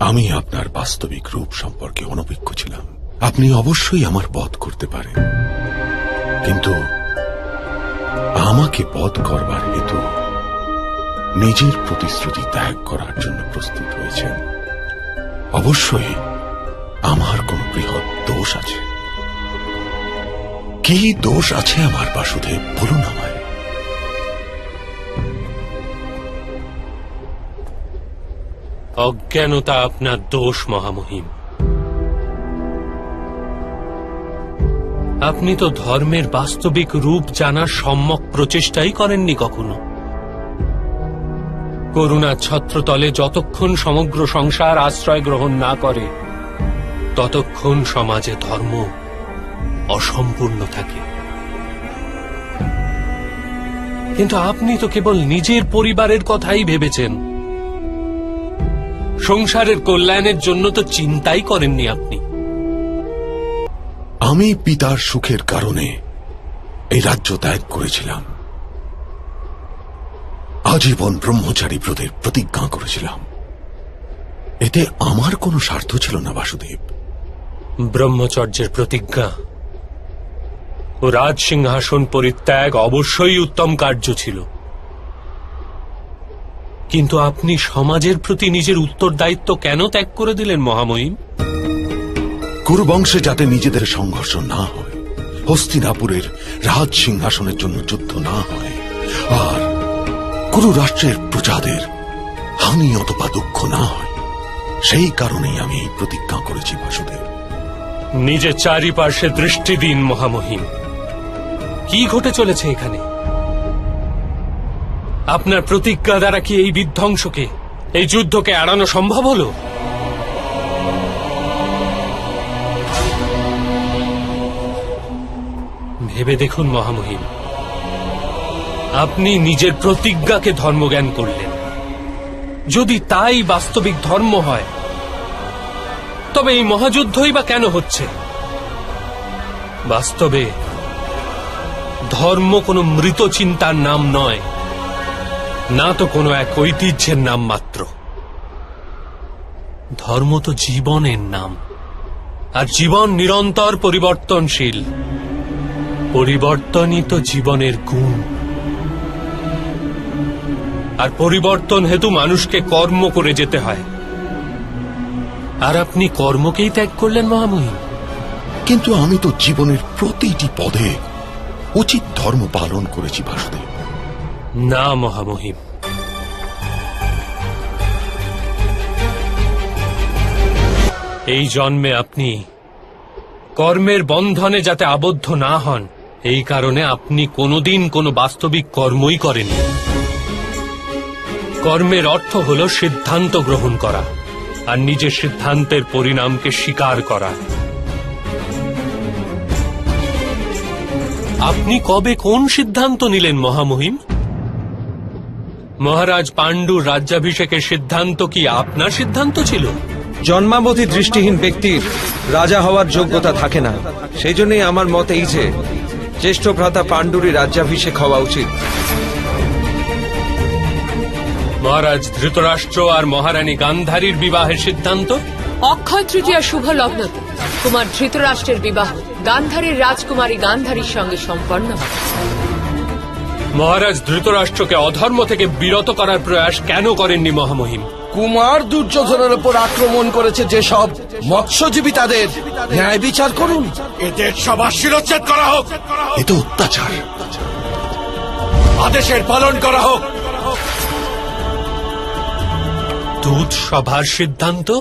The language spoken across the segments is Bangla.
আমি আপনার বাস্তবিক রূপ সম্পর্কে অনভিজ্ঞ ছিলাম। আপনি অবশ্যই আমার বধ করতে পারেন। কিন্তু আমাকে বধ করবার হেতু নিজের প্রতিশ্রুতি ত্যাগ করার জন্য প্রস্তুত হয়েছেন অবশ্যই আমার কোন বৃহৎ দোষ আছে। কি দোষ আছে আমার বাসুদেব, বলুন আমায়। অজ্ঞানতা আপনার দোষ, মহামহিম। আপনি তো ধর্মের বাস্তবিক রূপ জানার সম্যক প্রচেষ্টাই করেননি কখনো। করুণা ছত্রতলে যতক্ষণ সমগ্র সংসার আশ্রয় গ্রহণ না করে, ততক্ষণ সমাজে ধর্ম অসম্পূর্ণ থাকে। কিন্তু আপনি তো কেবল নিজের পরিবারের কথাই ভেবেছেন। সংসারের কল্যাণের জন্য তো চিন্তাই করেননি আপনি। আমি পিতার সুখের কারণে এই রাজ্য ত্যাগ করেছিলাম। আজীবন ব্রহ্মচারী ব্রতের প্রতিজ্ঞা করেছিলাম। এতে আমার কোনো স্বার্থ ছিল না বাসুদেব। ব্রহ্মচর্যের প্রতিজ্ঞা ও রাজ সিংহাসন পরিত্যাগ অবশ্যই উত্তম কার্য ছিল। কিন্তু আপনি সমাজের প্রতি নিজের উত্তরদায়িত্ব কেন ত্যাগ করে দিলেন মহামহিম? কুরুবংশে যাতে নিজেদের সংঘর্ষ না হয় হস্তিনাপুরের রাজ সিংহাসনের জন্য যুদ্ধ না হয় আর কুরু রাষ্ট্রের প্রজাদের হানি অথবা দুঃখ না হয় সেই কারণেই আমি এই প্রতিজ্ঞা করেছি বাসুদেব। নিজের চারিপার্শ্বে দৃষ্টি দিন মহামহিম। কি ঘটে চলেছে এখানে? আপনার প্রতিজ্ঞা দ্বারা কি এই বিধ্বংসকে, এই যুদ্ধকে এড়ানো সম্ভব হলো? ভেবে দেখুন, মহামহিম, আপনি নিজের প্রতিজ্ঞাকে ধর্মজ্ঞান করলেন। যদি তাই বাস্তবিক ধর্ম হয়, তবে এই মহাযুদ্ধই বা কেন হচ্ছে? বাস্তবে ধর্ম কোনো মৃত চিন্তার নাম নয়। না তো কোনো এক ঐতিহ্যের নাম মাত্র। ধর্ম তো জীবনের নাম। আর জীবন নিরন্তর পরিবর্তনশীল। পরিবর্তনই তো জীবনের গুণ। আর পরিবর্তন হেতু মানুষকে কর্ম করে যেতে হয়। আর আপনি কর্মকেই ত্যাগ করলেন মহামহিম। কিন্তু আমি তো জীবনের প্রতিটি পদে উচিত ধর্ম পালন করেছি, বাসুদেব। না, মহামহিম। এই জন্মে আপনি কর্মের বন্ধনে যাতে আবদ্ধ না হন, এই কারণে আপনি কোনোদিন কোনো বাস্তবিক কর্মই করেননি। কর্মের অর্থ হল সিদ্ধান্ত গ্রহণ করা আর নিজের সিদ্ধান্তের পরিণামকে স্বীকার করা। আপনি কবে কোন সিদ্ধান্ত নিলেন, মহামহিম? মহারাজ পাণ্ডুর রাজ্যাভিষেকের সিদ্ধান্ত কি আপনার সিদ্ধান্ত ছিল? জন্মাবধি দৃষ্টিহীন ব্যক্তির রাজা হওয়ার যোগ্যতা থাকে না। সেই জন্যই আমার মত এই যে জ্যেষ্ঠ ভ্রাতা পাণ্ডুরি রাজ্যাভিষেক হওয়া উচিত। মহারাজ ধৃতরাষ্ট্র আর মহারানী গান্ধারীর বিবাহের সিদ্ধান্ত? অক্ষয় তৃতীয়া শুভ লগ্নতে কুমার ধৃতরাষ্ট্রের বিবাহ গান্ধারীর রাজকুমারী গান্ধারীর সঙ্গে সম্পন্ন হয়। মহারাজ ধৃতরাষ্ট্রকে অধর্ম থেকে বিরত করার প্রয়াস কেন করেননি মহামহিম? কুমার দুর্যোধনের উপর আক্রমণ করেছে যেসব মৎস্যজীবী তাদের। ন্যায় বিচার করুন। এদের সবার শিরচ্ছেদ করা হোক। এ অত্যাচার। আদেশের পালন করা হোক। দূত সভার সিদ্ধান্ত?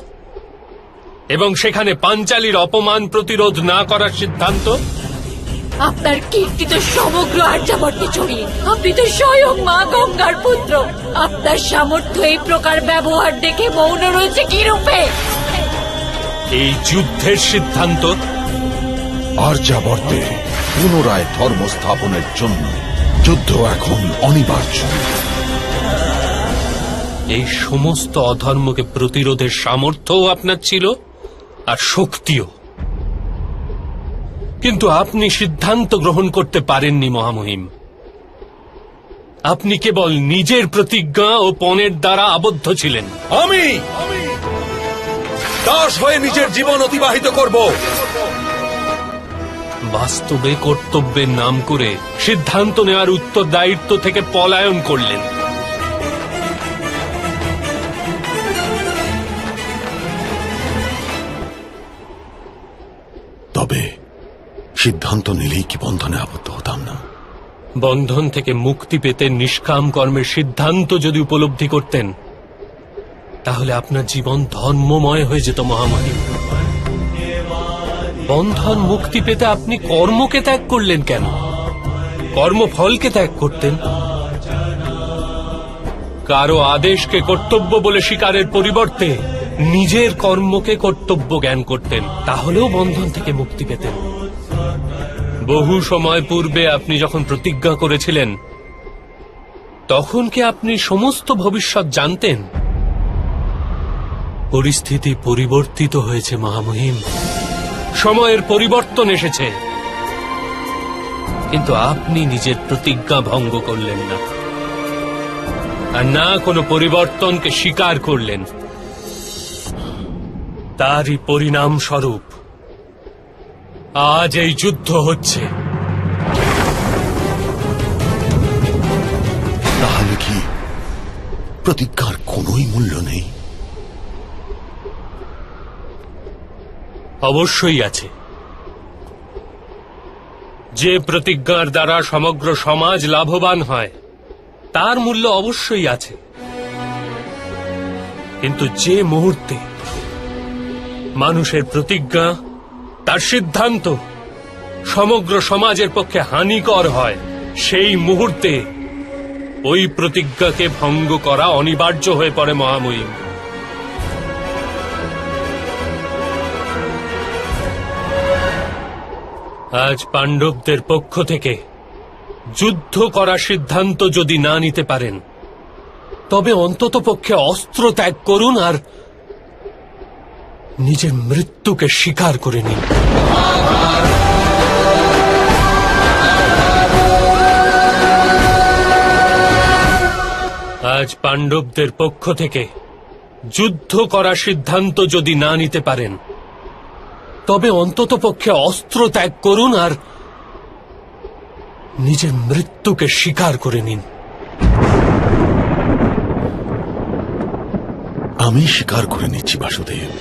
এবং সেখানে পাঞ্চালীর অপমান প্রতিরোধ না করার সিদ্ধান্ত? আপনার কীর্তি তো সমগ্র আর্যাবর্তে ছড়িয়ে আপনি তো স্বয়ং মা গঙ্গার পুত্র। আপনার সামর্থ্য এই প্রকার ব্যবহার দেখে মৌন রয়েছে কি রূপে? এই যুদ্ধের সিদ্ধান্ত আর্যাবর্তে পুনরায় ধর্ম স্থাপনের জন্য যুদ্ধ এখন অনিবার্য। এই সমস্ত অধর্মকে প্রতিরোধের সামর্থ্যও আপনার ছিল আর শক্তিও। কিন্তু আপনি সিদ্ধান্ত গ্রহণ করতে পারেননি মহামহিম। আপনি কেবল নিজের প্রতিজ্ঞা ও পণের দ্বারা আবদ্ধ ছিলেন। আমি দাস হয়ে নিজের জীবন অতিবাহিত করব। বাস্তবে কর্তব্যের নাম করে সিদ্ধান্ত নেওয়ার উত্তর দায়িত্ব থেকে পলায়ন করলেন। তবে সিদ্ধান্ত নিলেই কি বন্ধনে আবদ্ধ হতাম না? বন্ধন থেকে মুক্তি পেতে নিষ্কাম কর্মের সিদ্ধান্ত যদি উপলব্ধি করতেন, তাহলে আপনার জীবন ধর্মময় হয়ে যেত মহামারী বন্ধন মুক্তি পেতে আপনি কর্মকে ত্যাগ করলেন কেন? কর্মফলকে ত্যাগ করতেন? কারও আদেশকে কর্তব্য বলে শিকারের পরিবর্তে নিজের কর্মকে কর্তব্য জ্ঞান করতেন, তাহলেও বন্ধন থেকে মুক্তি পেতেন। বহু সময় পূর্বে আপনি যখন প্রতিজ্ঞা করেছিলেন, তখন কি আপনি সমস্ত ভবিষ্যৎ জানতেন? পরিস্থিতি পরিবর্তিত হয়েছে, মহামহিম। সময়ের পরিবর্তন এসেছে। কিন্তু আপনি নিজের প্রতিজ্ঞা ভঙ্গ করলেন না। আর না কোনো পরিবর্তনকে স্বীকার করলেন। তারই পরিণাম স্বরূপ আজ এই যুদ্ধ হচ্ছে। তাহলে কি প্রতিজ্ঞার কোনোই মূল্য নেই? অবশ্যই আছে। যে প্রতিজ্ঞার দ্বারা সমগ্র সমাজ লাভবান হয় তার মূল্য অবশ্যই আছে। কিন্তু যে মুহূর্তে মানুষের প্রতিজ্ঞা তার সিদ্ধান্ত সমগ্র সমাজের পক্ষে হানিকর হয়। সেই মুহূর্তে ওই প্রতিজ্ঞাকে ভঙ্গ করা অনিবার্য হয়ে পড়ে মহামহিম। আজ পাণ্ডবদের পক্ষ থেকে যুদ্ধ করার সিদ্ধান্ত যদি না নিতে পারেন, তবে অন্তত পক্ষে অস্ত্র ত্যাগ করুন আর নিজের মৃত্যুকে স্বীকার করে নিন। আজ পাণ্ডবদের পক্ষ থেকে যুদ্ধ করার সিদ্ধান্ত যদি না নিতে পারেন, তবে অন্তত পক্ষে অস্ত্র ত্যাগ করুন আর নিজের মৃত্যুকে স্বীকার করে নিন। আমি স্বীকার করে নিচ্ছি, বাসুদেব।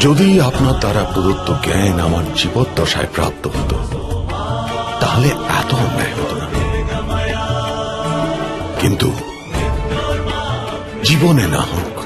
যদি আপনার দ্বারা প্রদত্ত জ্ঞান আমার জীবদ্দশায় প্রাপ্ত হতো, তাহলে এত অন্যায় হতো না। কিন্তু জীবনে না হোক